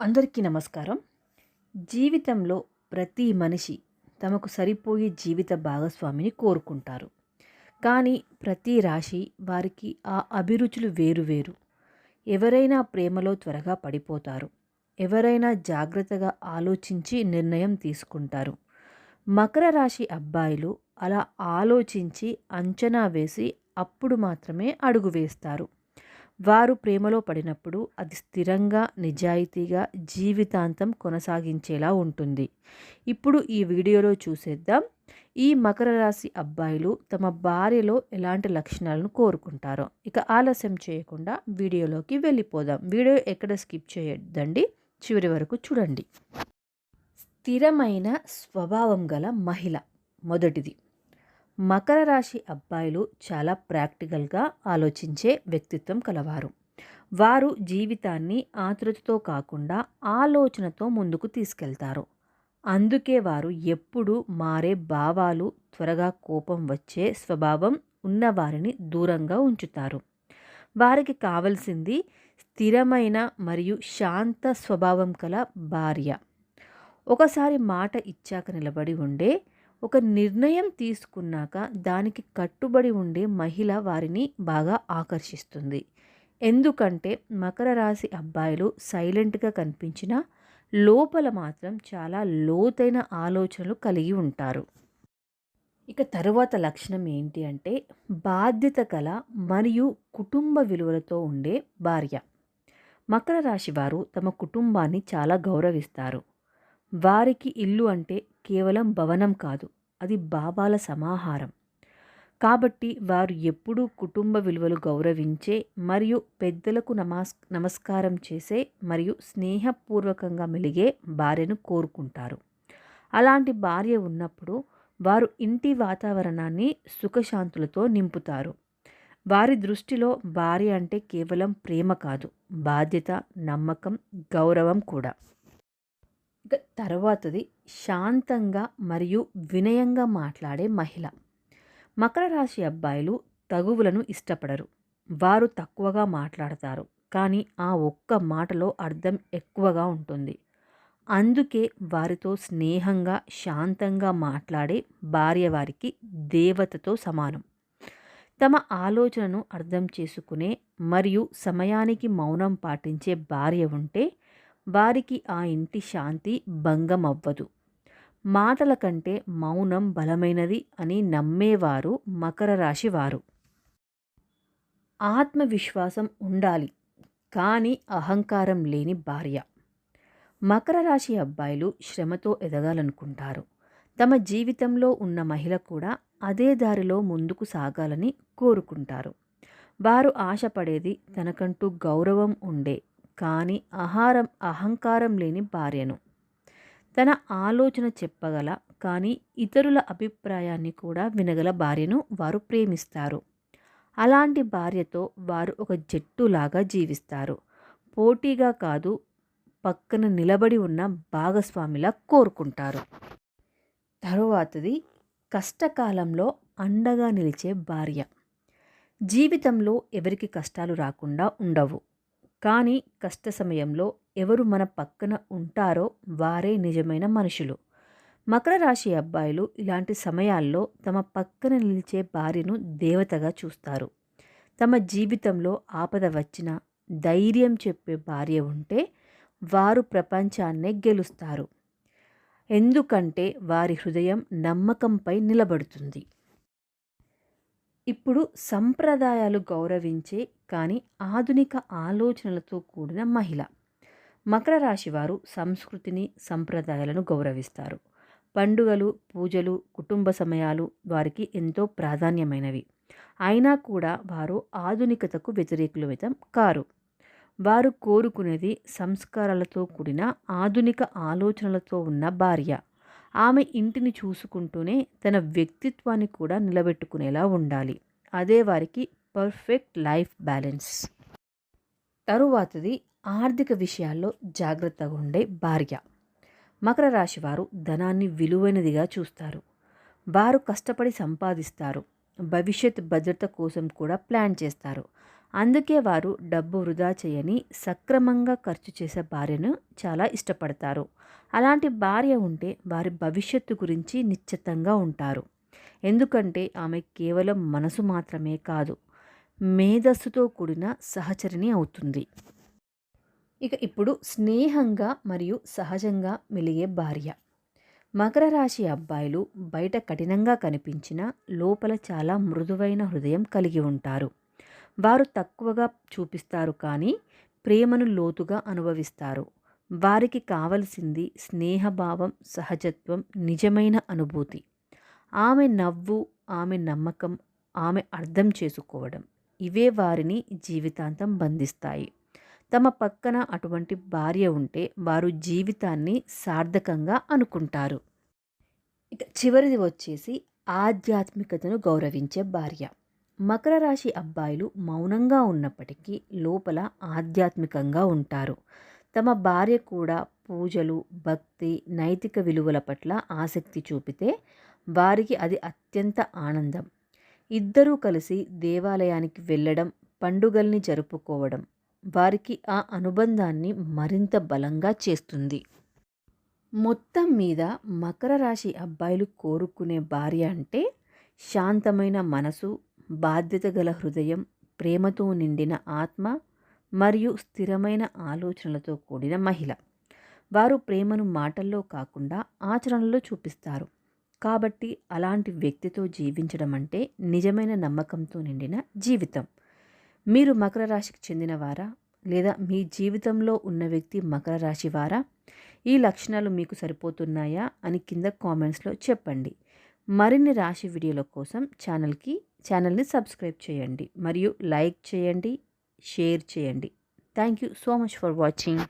అందరికీ నమస్కారం. జీవితంలో ప్రతి మనిషి తమకు సరిపోయే జీవిత భాగస్వామిని కోరుకుంటారు. కానీ ప్రతి రాశి వారికి ఆ అభిరుచులు వేరు వేరు. ఎవరైనా ప్రేమలో త్వరగా పడిపోతారు. ఎవరైనా జాగ్రత్తగా ఆలోచించి నిర్ణయం తీసుకుంటారు. మకర రాశి అబ్బాయిలు అలా ఆలోచించి అంచనా వేసి అప్పుడు మాత్రమే అడుగు వేస్తారు. వారు ప్రేమలో పడినప్పుడు అది స్థిరంగా నిజాయితీగా జీవితాంతం కొనసాగించేలా ఉంటుంది. ఇప్పుడు ఈ వీడియోలో చూసేద్దాం. ఈ మకర రాశి అబ్బాయిలు తమ భార్యలో ఎలాంటి లక్షణాలను కోరుకుంటారో. ఇక ఆలస్యం చేయకుండా వీడియోలోకి వెళ్ళిపోదాం. వీడియో ఎక్కడ స్కిప్ చేయొద్దండి. చివరి వరకు చూడండి. స్థిరమైన స్వభావం గల మహిళ. మొదటిది. మకర రాశి అబ్బాయిలు చాలా ప్రాక్టికల్గా ఆలోచించే వ్యక్తిత్వం కలవారు. వారు జీవితాన్ని ఆతృతతో కాకుండా ఆలోచనతో ముందుకు తీసుకెళ్తారు. అందుకే వారు ఎప్పుడు మారే భావాలు త్వరగా కోపం వచ్చే స్వభావం ఉన్నవారిని దూరంగా ఉంచుతారు. వారికి కావలసింది స్థిరమైన మరియు శాంత స్వభావం కల భార్య. ఒకసారి మాట ఇచ్చాక నిలబడి ఉండే ఒక నిర్ణయం తీసుకున్నాక దానికి కట్టుబడి ఉండే మహిళ వారిని బాగా ఆకర్షిస్తుంది. ఎందుకంటే మకర రాశి అబ్బాయిలు సైలెంట్గా కనిపించిన లోపల మాత్రం చాలా లోతైన ఆలోచనలు కలిగి ఉంటారు. ఇక తరువాత లక్షణం ఏంటి అంటే బాధ్యత కల మరియు కుటుంబ విలువలతో ఉండే భార్య. మకర రాశి వారు తమ కుటుంబాన్ని చాలా గౌరవిస్తారు. వారికి ఇల్లు అంటే కేవలం భవనం కాదు అది భావాల సమాహారం. కాబట్టి వారు ఎప్పుడూ కుటుంబ విలువలు గౌరవించే మరియు పెద్దలకు నమాస్ నమస్కారం చేసే మరియు స్నేహపూర్వకంగా మెలిగే భార్యను కోరుకుంటారు. అలాంటి భార్య ఉన్నప్పుడు వారు ఇంటి వాతావరణాన్ని సుఖశాంతులతో నింపుతారు. వారి దృష్టిలో భార్య అంటే కేవలం ప్రేమ కాదు బాధ్యత నమ్మకం గౌరవం కూడా. ఇక తర్వాతది శాంతంగా మరియు వినయంగా మాట్లాడే మహిళ. మకర రాశి అబ్బాయిలు తగువులను ఇష్టపడరు. వారు తక్కువగా మాట్లాడతారు. కానీ ఆ ఒక్క మాటలో అర్థం ఎక్కువగా ఉంటుంది. అందుకే వారితో స్నేహంగా శాంతంగా మాట్లాడే భార్య వారికి దేవతతో సమానం. తమ ఆలోచనను అర్థం చేసుకునే మరియు సమయానికి మౌనం పాటించే భార్య ఉంటే వారికి ఆ ఇంటి శాంతి భంగం అవ్వదు మాటల కంటే మౌనం బలమైనది అని నమ్మేవారు మకర రాశి వారు. ఆత్మవిశ్వాసం ఉండాలి కానీ అహంకారం లేని భార్య. మకర రాశి అబ్బాయిలు శ్రమతో ఎదగాలనుకుంటారు. తమ జీవితంలో ఉన్న మహిళ కూడా అదే దారిలో ముందుకు సాగాలని కోరుకుంటారు. వారు ఆశపడేది తనకంటూ గౌరవం ఉండే కానీ ఆహారం అహంకారం లేని భార్యను. తన ఆలోచన చెప్పగల కానీ ఇతరుల అభిప్రాయాన్ని కూడా వినగల భార్యను వారు ప్రేమిస్తారు. అలాంటి భార్యతో వారు ఒక జట్టులాగా జీవిస్తారు. పోటీగా కాదు పక్కన నిలబడి ఉన్న భాగస్వామిలా కోరుకుంటారు. తరువాతది కష్టకాలంలో అండగా నిలిచే భార్య. జీవితంలో ఎవరికి కష్టాలు రాకుండా ఉండవు. కానీ కష్ట సమయంలో ఎవరు మన పక్కన ఉంటారో వారే నిజమైన మనుషులు. మకర రాశి అబ్బాయిలు ఇలాంటి సమయాల్లో తమ పక్కన నిలిచే భార్యను దేవతగా చూస్తారు. తమ జీవితంలో ఆపద వచ్చిన ధైర్యం చెప్పే భార్య ఉంటే వారు ప్రపంచాన్నే గెలుస్తారు. ఎందుకంటే వారి హృదయం నమ్మకంపై నిలబడుతుంది. ఇప్పుడు సంప్రదాయాలు గౌరవించే కానీ ఆధునిక ఆలోచనలతో కూడిన మహిళ. మకర రాశి వారు సంస్కృతిని సంప్రదాయాలను గౌరవిస్తారు. పండుగలు పూజలు కుటుంబ సమయాలు వారికి ఎంతో ప్రాధాన్యమైనవి. అయినా కూడా వారు ఆధునికతకు వ్యతిరేకులవితం కారు. వారు కోరుకునేది సంస్కారాలతో కూడిన ఆధునిక ఆలోచనలతో ఉన్న భార్య. ఆమె ఇంటిని చూసుకుంటూనే తన వ్యక్తిత్వాన్ని కూడా నిలబెట్టుకునేలా ఉండాలి. అదే వారికి పర్ఫెక్ట్ లైఫ్ బ్యాలెన్స్. తరువాతది ఆర్థిక విషయాల్లో జాగ్రత్తగా ఉండే భార్య. మకర రాశి వారు ధనాన్ని విలువైనదిగా చూస్తారు. వారు కష్టపడి సంపాదిస్తారు. భవిష్యత్ భద్రత కోసం కూడా ప్లాన్ చేస్తారు. అందుకే వారు డబ్బు వృధా చేయని సక్రమంగా ఖర్చు చేసే భార్యను చాలా ఇష్టపడతారు. అలాంటి భార్య ఉంటే వారి భవిష్యత్తు గురించి నిశ్చితంగా ఉంటారు. ఎందుకంటే ఆమె కేవలం మనసు మాత్రమే కాదు మేధస్సుతో కూడిన సహచరిణి అవుతుంది. ఇక ఇప్పుడు స్నేహంగా మరియు సహజంగా మెలిగే భార్య. మకర రాశి అబ్బాయిలు బయట కఠినంగా కనిపించిన లోపల చాలా మృదువైన హృదయం కలిగి ఉంటారు. వారు తక్కువగా చూపిస్తారు కానీ ప్రేమను లోతుగా అనుభవిస్తారు. వారికి కావలసింది స్నేహభావం సహజత్వం నిజమైన అనుభూతి. ఆమె నవ్వు ఆమె నమ్మకం ఆమె అర్థం చేసుకోవడం ఇవే వారిని జీవితాంతం బంధిస్తాయి. తమ పక్కన అటువంటి భార్య ఉంటే వారు జీవితాన్ని సార్థకంగా అనుకుంటారు. ఇక చివరిది వచ్చేసి ఆధ్యాత్మికతను గౌరవించే భార్య. మకర రాశి అబ్బాయిలు మౌనంగా ఉన్నప్పటికీ లోపల ఆధ్యాత్మికంగా ఉంటారు. తమ భార్య కూడా పూజలు భక్తి నైతిక విలువల పట్ల ఆసక్తి చూపితే వారికి అది అత్యంత ఆనందం. ఇద్దరూ కలిసి దేవాలయానికి వెళ్ళడం పండుగల్ని జరుపుకోవడం వారికి ఆ అనుబంధాన్ని మరింత బలంగా చేస్తుంది. మొత్తం మీద మకర రాశి అబ్బాయిలు కోరుకునే భార్య అంటే శాంతమైన మనసు బాధ్యత గల హృదయం ప్రేమతో నిండిన ఆత్మ మరియు స్థిరమైన ఆలోచనలతో కూడిన మహిళ. వారు ప్రేమను మాటల్లో కాకుండా ఆచరణలో చూపిస్తారు. కాబట్టి అలాంటి వ్యక్తితో జీవించడం అంటే నిజమైన నమ్మకంతో నిండిన జీవితం. మీరు మకర రాశికి చెందినవారా? లేదా మీ జీవితంలో ఉన్న వ్యక్తి మకర రాశి వారా? ఈ లక్షణాలు మీకు సరిపోతున్నాయా? అని కింద కామెంట్స్లో చెప్పండి. మరిన్ని రాశి వీడియోల కోసం ఛానల్కి ఛానల్ని సబ్స్క్రైబ్ చేయండి. మరియు లైక్ చేయండి షేర్ చేయండి. Thank you so much for watching.